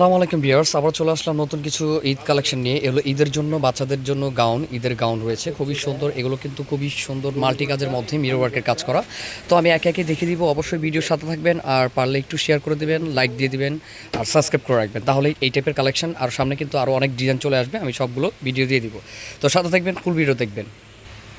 আসসালামু আলাইকুম বিয়ার্স আবার চলে আসলাম নতুন কিছু ঈদ কালেকশন নিয়ে। এগুলো ঈদের জন্য, বাচ্চাদের জন্য গাউন, ঈদের গাউন রয়েছে। খুবই সুন্দর, এগুলো কিন্তু খুবই সুন্দর মাল্টি কাজের মধ্যে মিরর ওয়ার্কের কাজ করা। তো আমি একে একে দেখিয়ে দিব, অবশ্যই ভিডিওর সাথে থাকবেন, আর পারলে একটু শেয়ার করে দিবেন লাইক দিয়ে দিবেন, আর সাবস্ক্রাইব করে রাখবেন। তাহলে এই টাইপের কালেকশন, আর সামনে কিন্তু আরও অনেক ডিজাইন চলে আসবে, আমি সবগুলো ভিডিও দিয়ে দিব। তো সাথে থাকবেন ফুল ভিডিও দেখবেন।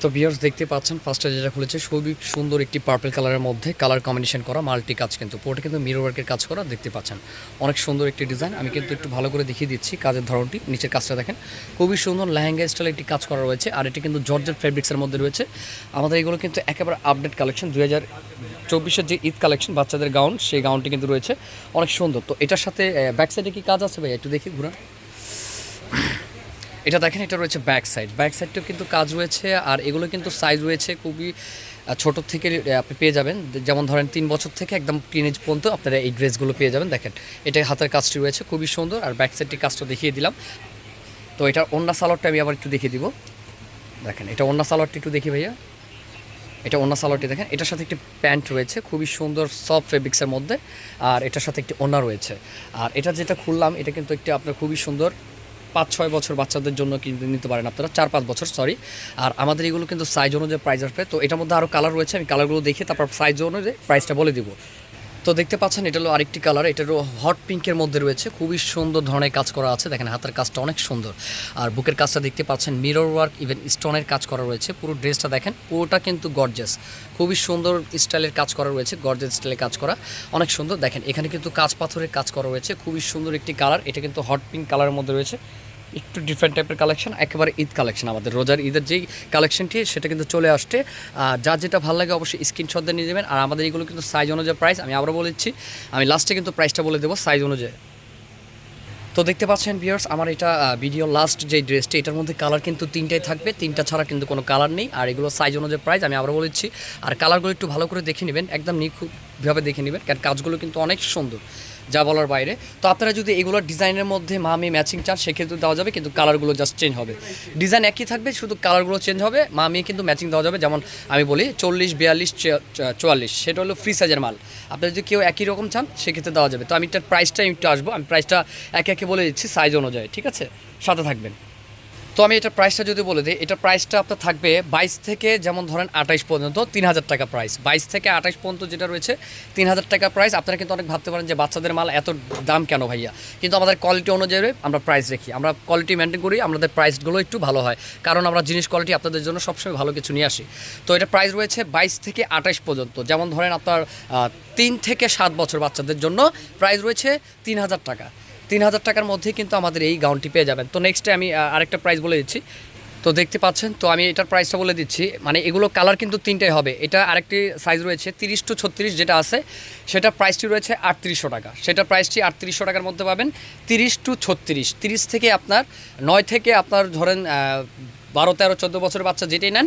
তো বিয়ার্স দেখতে পাচ্ছেন ফার্স্টে যেটা খুলেছে, খুবই সুন্দর একটি পার্পল কালারের মধ্যে কালার কম্বিনেশন করা মাল্টি কাজ কিন্তু। পুরোটা কিন্তু মিরর ওয়ার্কের কাজ করা দেখতে পাচ্ছেন। অনেক সুন্দর একটি ডিজাইন আমি কিন্তু একটু ভালো করে দেখিয়ে দিচ্ছি কাজের ধরনটি, নিচের কাজটা দেখেন। খুবই সুন্দর লেহেঙ্গা স্টাইলে একটি কাজ করা রয়েছে, আর এটি কিন্তু জর্জের ফেব্রিক্সের মধ্যে রয়েছে। আমাদের এগুলো কিন্তু একেবারে আপডেট কালেকশন দুই হাজার চব্বিশের যে ঈদ কালেকশন বাচ্চাদের গাউন সেই গাউনটি কিন্তু রয়েছে। অনেক সুন্দর। তো এটার সাথে ব্যাক সাইডে কি কাজ আছে ভাই একটু দেখি ঘুরা এটা দেখেন, এটা রয়েছে ব্যাক সাইড ব্যাক সাইডটাও কিন্তু কাজ রয়েছে, আর এগুলো কিন্তু সাইজ রয়েছে খুবই ছোট থেকে আপনি পেয়ে যাবেন। যেমন ধরেন, তিন বছর থেকে একদম টিনেজ পর্যন্ত আপনারা এই ড্রেসগুলো পেয়ে যাবেন। দেখেন, এটা হাতের কাজটি রয়েছে, খুবই সুন্দর। আর ব্যাক সাইডটির কাজটা দেখিয়ে দিলাম। তো এটা অন্য সালোয়ারটা আমি আবার একটু দেখিয়ে দিব। দেখেন, এটা অন্য সালোয়ারটি একটু দেখি ভাইয়া। এটা অন্য সালোয়ারটি দেখেন, এটার সাথে একটি প্যান্ট রয়েছে, খুবই সুন্দর সফট ফেব্রিক্সের মধ্যে। আর এটার সাথে একটি ওনা রয়েছে। আর এটা যেটা খুললাম, এটা কিন্তু একটি আপনার খুবই সুন্দর পাঁচ ছয় বছর বাচ্চাদের জন্য কিন্তু নিতে পারেন আপনারা? চার পাঁচ বছর সরি আর আমাদের এগুলো কিন্তু সাইজ অনুযায়ী প্রাইস আসবে। তো এটার মধ্যে আরও কালার রয়েছে, আমি কালারগুলো দেখে তারপর সাইজ অনুযায়ী প্রাইসটা বলে দিব। তো দেখতে পাচ্ছেন, এটা হলো আরেকটি কালার, এটা হলো হট পিঙ্কের মধ্যে রয়েছে। খুবই সুন্দর ধরনের কাজ করা আছে। দেখেন, হাতের কাজটা অনেক সুন্দর। আর বুকের কাজটা দেখতে পাচ্ছেন মিরর ওয়ার্ক ইভেন স্টোনের কাজ করা রয়েছে। পুরো ড্রেসটা দেখেন, পুরোটা কিন্তু গর্জাস খুবই সুন্দর স্টাইলের কাজ করা রয়েছে গর্জাস স্টাইলের কাজ করা। অনেক সুন্দর। দেখেন, এখানে কিন্তু কাজ পাথরের কাজ করা রয়েছে। খুবই সুন্দর একটি কালার, এটা কিন্তু হট পিঙ্ক কালারের মধ্যে রয়েছে। একটু ডিফারেন্ট টাইপের কালেকশন একেবারে ঈদ কালেকশন আমাদের। রোজার ঈদের যেই কালেকশনটি সেটা কিন্তু চলে আসছে। যার যেটা ভালো লাগে অবশ্যই স্ক্রিনশট দিয়ে নিয়ে যাবেন আর আমাদের এগুলো কিন্তু সাইজ অনুযায়ী প্রাইস আমি আবারও বলেছি, আমি লাস্টে কিন্তু প্রাইসটা বলে দেবো সাইজ অনুযায়ী। তো দেখতে পাচ্ছেন ভিউয়ার্স আমার এটা ভিডিও লাস্ট যে ড্রেসটি এটার মধ্যে কালার কিন্তু তিনটাই থাকবে। তিনটা ছাড়া কিন্তু কোনো কালার নেই। আর এগুলো সাইজ অনুযায়ী প্রাইস আমি আবার বলেছি। আর কালারগুলো একটু ভালো করে দেখে নেবেন, একদম নিখুঁতভাবে দেখে নেবেন, কারণ কাজগুলো কিন্তু অনেক সুন্দর। যা বলার বাইরে। তো আপনারা যদি এগুলোর ডিজাইনের মধ্যে মামি ম্যাচিং চান, সেক্ষেত্রে দেওয়া যাবে, কিন্তু কালারগুলো জাস্ট চেঞ্জ হবে। ডিজাইন একই থাকবে, শুধু কালারগুলো চেঞ্জ হবে, মামি কিন্তু ম্যাচিং দেওয়া যাবে। যেমন আমি বলি, চল্লিশ, বিয়াল্লিশ চুয়াল্লিশ, সেটা হলো ফ্রি সাইজের মাল। আপনারা যদি কেউ একই রকম চান, সেক্ষেত্রে দেওয়া যাবে। তো আমি তার প্রাইসটা একটু আসব। আমি প্রাইসটা একে একে বলে দিচ্ছি সাইজ অনুযায়ী, ঠিক আছে? সাথে থাকবেন। তো আমি এটা প্রাইসটা যদি বলে দিই, এটা প্রাইসটা আপনার থাকবে বাইশ থেকে যেমন ধরেন আঠাইশ পর্যন্ত তিন হাজার টাকা প্রাইস বাইশ থেকে আঠাইশ পর্যন্ত যেটা রয়েছে, তিন হাজার টাকা প্রাইস আপনারা কিন্তু অনেক ভাবতে পারেন যে বাচ্চাদের মাল এত দাম কেন ভাইয়া? কিন্তু আমাদের কোয়ালিটি অনুযায়ী আমরা প্রাইস রাখি আমরা কোয়ালিটি মেনটেন করি, আমাদের প্রাইসগুলো একটু ভালো হয়। কারণ আমরা জিনিস কোয়ালিটি আপনাদের জন্য সবসময় ভালো কিছু নিয়ে আসি। তো এটা প্রাইস রয়েছে বাইশ থেকে আঠাইশ পর্যন্ত। যেমন ধরেন আপনার তিন থেকে সাত বছর বাচ্চাদের জন্য প্রাইস রয়েছে তিন হাজার টাকা। তিন হাজার টাকার মধ্যেই কিন্তু আমাদের এই গাউনটি পেয়ে যাবেন। তো নেক্সটে আমি আরেকটা প্রাইস বলে দিচ্ছি। তো দেখতে পাচ্ছেন, তো আমি এটার প্রাইসটা বলে দিচ্ছি। মানে এগুলো কালার কিন্তু তিনটাই হবে। এটা আরেকটি সাইজ রয়েছে তিরিশ টু ছত্রিশ যেটা আছে, সেটা প্রাইসটি রয়েছে আটত্রিশশো টাকা। সেটা প্রাইসটি আটত্রিশশো টাকার মধ্যে পাবেন তিরিশ টু ছত্রিশ। তিরিশ থেকে আপনার, নয় থেকে আপনার ধরেন বারো, তেরো, চোদ্দ বছরের বাচ্চা যেটাই নেন,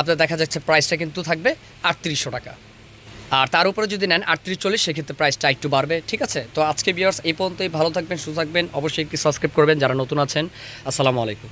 আপনার দেখা যাচ্ছে প্রাইসটা কিন্তু থাকবে আটত্রিশশো টাকা। আর তার উপরে যদি নেন আটত্রিশ চল্লিশ, সেক্ষেত্রে প্রাইসটা একটু বাড়বে, ঠিক আছে? তো আজকে বিয়ার্স এই পর্যন্তই, ভালো থাকবেন, সুস্থ থাকবেন, অবশ্যই একটি সাবস্ক্রাইব করবেন, যারা নতুন আছেন, আসসালামু আলাইকুম।